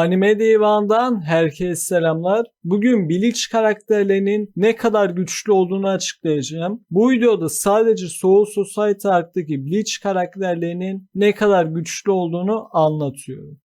Anime Divan'dan herkese selamlar. Bugün Bleach karakterlerinin ne kadar güçlü olduğunu açıklayacağım. Bu videoda sadece Soul Society Arc'taki Bleach karakterlerinin ne kadar güçlü olduğunu anlatıyorum.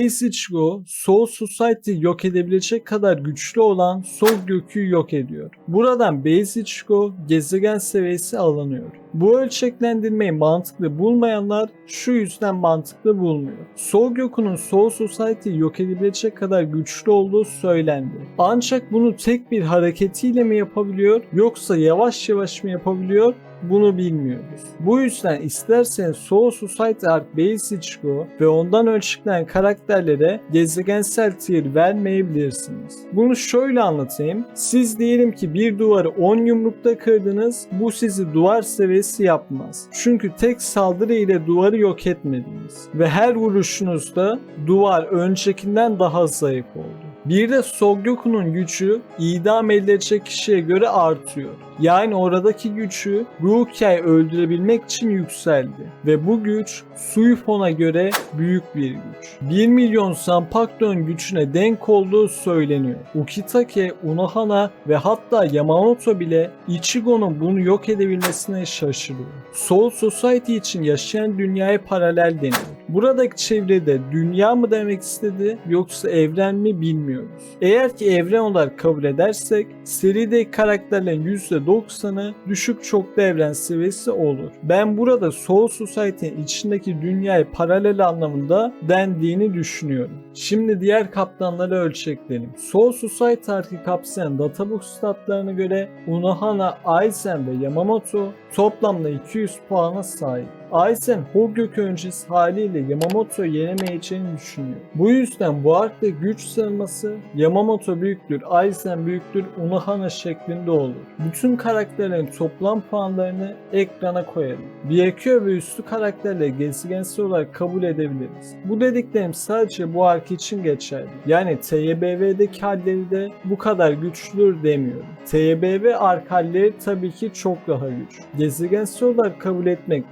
Ichigo, Soul Society yok edebilecek kadar güçlü olan Sol Gök'ü yok ediyor. Buradan Base Ichigo gezegen seviyesi alınıyor. Bu ölçeklendirmeyi mantıklı bulmayanlar şu yüzden mantıklı bulmuyor. Sol Gök'ünün Soul Society'yi yok edebilecek kadar güçlü olduğu söylendi. Ancak bunu tek bir hareketiyle mi yapabiliyor yoksa yavaş yavaş mı yapabiliyor bunu bilmiyoruz. Bu yüzden isterseniz Soul Society Arc Base Ichigo ve ondan ölçüklenen karakterlere gezegensel tier vermeyebilirsiniz. Bunu şöyle anlatayım. Siz diyelim ki bir duvarı 10 yumrukta kırdınız. Bu sizi duvar seviyesi yapmaz. Çünkü tek saldırı ile duvarı yok etmediniz. Ve her vuruşunuzda duvar öncekinden daha zayıf oldu. Bir de Sogyoku'nun gücü idam edilecek kişiye göre artıyor. Yani oradaki gücü Rukia'yı öldürebilmek için yükseldi. Ve bu güç Suifon'a göre büyük bir güç. 1 milyon Sanpakdo'nun gücüne denk olduğu söyleniyor. Ukitake, Unohana ve hatta Yamamoto bile Ichigo'nun bunu yok edebilmesine şaşırıyor. Soul Society için yaşayan dünyaya paralel deniyor. Buradaki çevrede dünya mı demek istedi yoksa evren mi bilmiyoruz. Eğer ki evren olarak kabul edersek serideki karakterlerin %90'ı düşük çoklu evren seviyesi olur. Ben burada Soul Society'nin içindeki dünyayı paralel anlamında dendiğini düşünüyorum. Şimdi diğer kaptanları ölçekleyelim. Soul Society arki kapsayan Databook statlarına göre Unohana, Aizen ve Yamamoto toplamda 200 puana sahip. Aizen Hogyoku öncesi haliyle Yamamoto'yu yenemeyeceğini düşünüyor. Bu yüzden bu arkta güç sıralaması Yamamoto büyüktür, Aizen büyüktür, Unohana şeklinde olur. Bütün karakterlerin toplam puanlarını ekrana koyalım. Byakuya ve üstü karakterle gezegensel olarak kabul edebiliriz. Bu dediklerim sadece bu ark için geçerli. Yani TYBV'deki halleri de bu kadar güçlüdür demiyorum. TYBV ark halleri tabii ki çok daha güç. Gezegensel olarak kabul etmek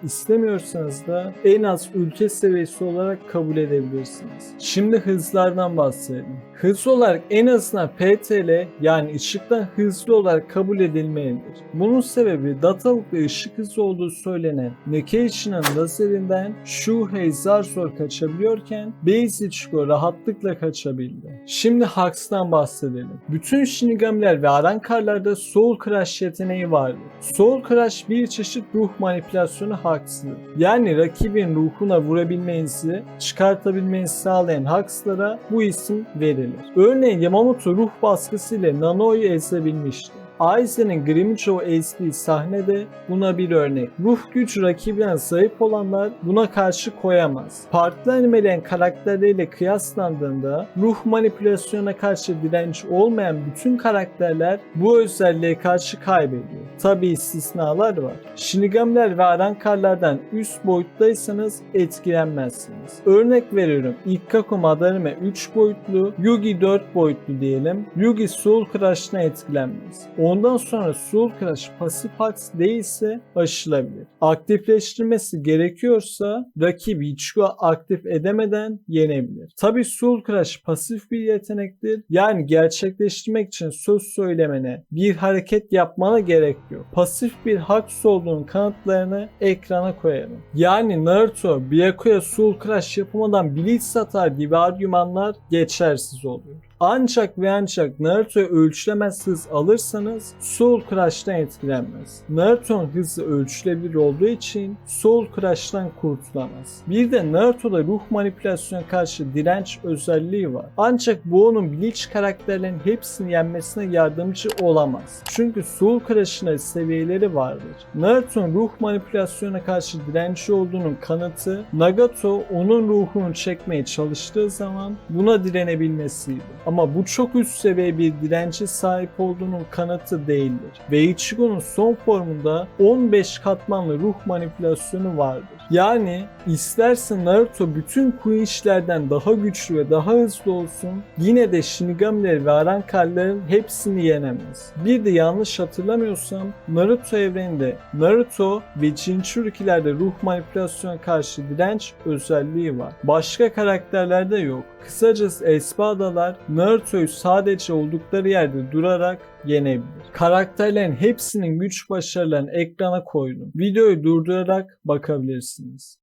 istemiyorsanız da en az ülke seviyesi olarak kabul edebilirsiniz. Şimdi hızlardan bahsedelim. Hız olarak en azından PTL yani ışıktan hızlı olarak kabul edilmelidir. Bunun sebebi Databook ve ışık hızı olduğu söylenen Nekeichi'nin lazerinden Shuhei zar zor kaçabiliyorken Base Ichigo rahatlıkla kaçabildi. Şimdi Hux'tan bahsedelim. Bütün Shinigami'ler ve Arankarlarda Soul Crush yeteneği vardır. Soul Crush bir çeşit ruh manipülasyonu Hux'dır. Yani rakibin ruhuna vurabilmenizi, çıkartabilmenizi sağlayan Hux'lara bu isim verilir. Örneğin Yamamoto ruh baskısı ile Nano'yu ezebilmişti. Aizen'in Grimchow ezdiği sahnede buna bir örnek. Ruh güç rakibinden zayıf olanlar buna karşı koyamaz. Farklı animelerin karakterleriyle kıyaslandığında ruh manipülasyona karşı direnç olmayan bütün karakterler bu özelliğe karşı kaybediyor. Tabi istisnalar var. Shinigamiler ve Arankarlardan üst boyuttaysanız etkilenmezsiniz. Örnek veriyorum. Ikkaku Madarame 3 boyutlu, Yugi 4 boyutlu diyelim. Yugi Soul Crush'ına etkilenmez. Ondan sonra Soul Crush pasif haks değilse aşılabilir. Aktifleştirmesi gerekiyorsa rakibi Ichigo aktif edemeden yenebilir. Tabi Soul Crush pasif bir yetenektir. Yani gerçekleştirmek için söz söylemene, bir hareket yapmana gerek yok. Pasif bir haks olduğunun kanıtlarını ekrana koyalım. Yani Naruto, Byakuya Soul Crush yapamadan Bleach satar gibi argümanlar geçersiz oluyor. Ancak ve ancak Naruto'ya ölçülemez hız alırsanız Soul Crush'tan etkilenmez. Naruto'nun hızı ölçülebilir olduğu için Soul Crush'tan kurtulamaz. Bir de Naruto'da ruh manipülasyona karşı direnç özelliği var. Ancak bu onun Bleach karakterlerin hepsini yenmesine yardımcı olamaz. Çünkü Soul Crush'ın seviyeleri vardır. Naruto'nun ruh manipülasyona karşı direnci olduğunun kanıtı Nagato onun ruhunu çekmeye çalıştığı zaman buna direnebilmesiydi. Ama bu çok üst seviye bir direnci sahip olduğunun kanıtı değildir. Ve Ichigo'nun son formunda 15 katmanlı ruh manipülasyonu vardır. Yani isterse Naruto bütün Quinch'lerden daha güçlü ve daha hızlı olsun yine de Shinigami'leri ve Arankalların hepsini yenemez. Bir de yanlış hatırlamıyorsam Naruto evreninde Naruto ve Jinchurikilerde ruh manipülasyona karşı direnç özelliği var. Başka karakterlerde yok. Kısacası Espada'lar Naruto'yu sadece oldukları yerde durarak yenebilir. Karakterlerin hepsinin güç başarılarını ekrana koydum. Videoyu durdurarak bakabilirsiniz.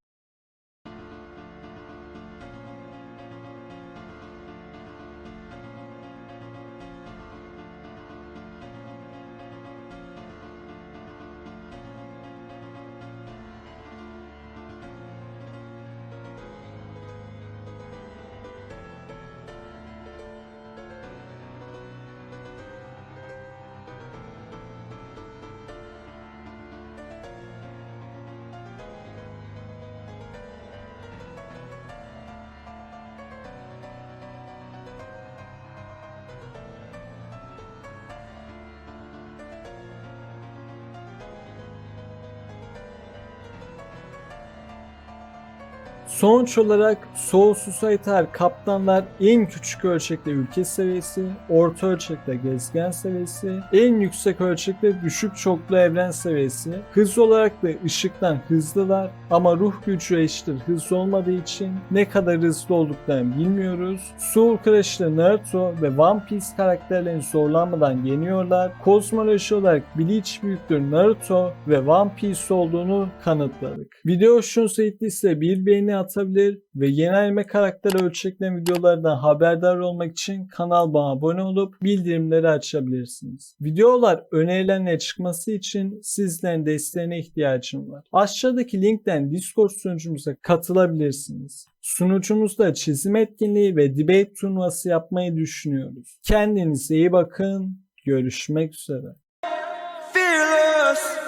Sonuç olarak Soul Society'ler kaptanlar en küçük ölçekte ülke seviyesi, orta ölçekte gezegen seviyesi, en yüksek ölçekte düşük çoklu evren seviyesi. Hız olarak da ışıktan hızlılar ama ruh gücü eşittir hız olmadığı için ne kadar hızlı olduklarını bilmiyoruz. Soul Crush'lı Naruto ve One Piece karakterlerini zorlanmadan yeniyorlar. Kozmoloji olarak Bleach büyüktür Naruto ve One Piece olduğunu kanıtladık. Video hoşunuza gittiyse bir beğeni atabilir ve yeni anime karakter ölçeklen videolardan haberdar olmak için kanalıma abone olup bildirimleri açabilirsiniz. Videolar önerilenle çıkması için sizlerin desteğine ihtiyacım var. Aşağıdaki linkten Discord sunucumuza katılabilirsiniz. Sunucumuzda çizim etkinliği ve debate turnuvası yapmayı düşünüyoruz. Kendinize iyi bakın. Görüşmek üzere. Fearless.